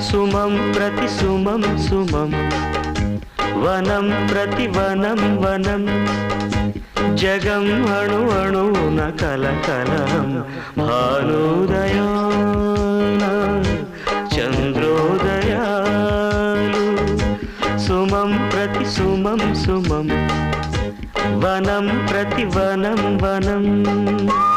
సుమం ప్రతి సుమం సుమం. వనం ప్రతి వనం వనం. జగం అణు అణువున కలకలం భానుదయాన చంద్రోదయాలు. సుమం ప్రతి సుమం సుమం. వనం ప్రతి వనం వనం.